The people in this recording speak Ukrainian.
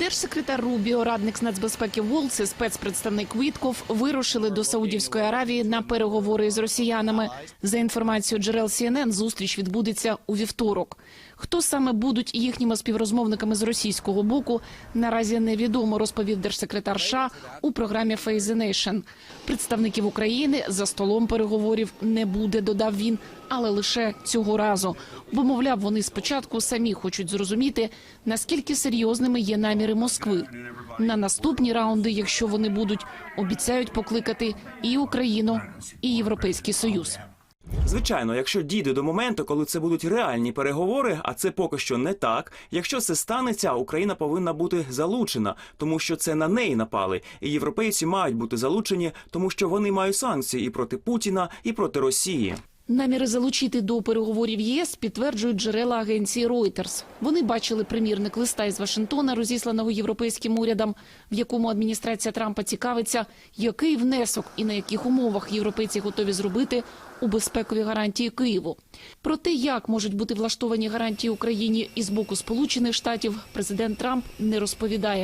Держсекретар Рубіо, радник з нацбезпеки Волц і спецпредставник Вітков вирушили до Саудівської Аравії на переговори з росіянами. За інформацією джерел CNN, зустріч відбудеться у вівторок. Хто саме будуть їхніми співрозмовниками з російського боку, наразі невідомо, розповів держсекретар США у програмі Face the. Представників України за столом переговорів не буде, додав він, але лише цього разу. Бо, мовляв, вони спочатку самі хочуть зрозуміти, наскільки серйозними є наміри Москви. На наступні раунди, якщо вони будуть, обіцяють покликати і Україну, і Європейський Союз. Звичайно, якщо дійде до моменту, коли це будуть реальні переговори, а це поки що не так. Якщо це станеться, Україна повинна бути залучена, тому що це на неї напали. І європейці мають бути залучені, тому що вони мають санкції і проти Путіна, і проти Росії. Наміри залучити до переговорів ЄС підтверджують джерела агенції Reuters. Вони бачили примірник листа із Вашингтона, розісланого європейським урядам, в якому адміністрація Трампа цікавиться, який внесок і на яких умовах європейці готові зробити у безпекові гарантії Києву. Про те, як можуть бути влаштовані гарантії Україні із боку Сполучених Штатів, президент Трамп не розповідає.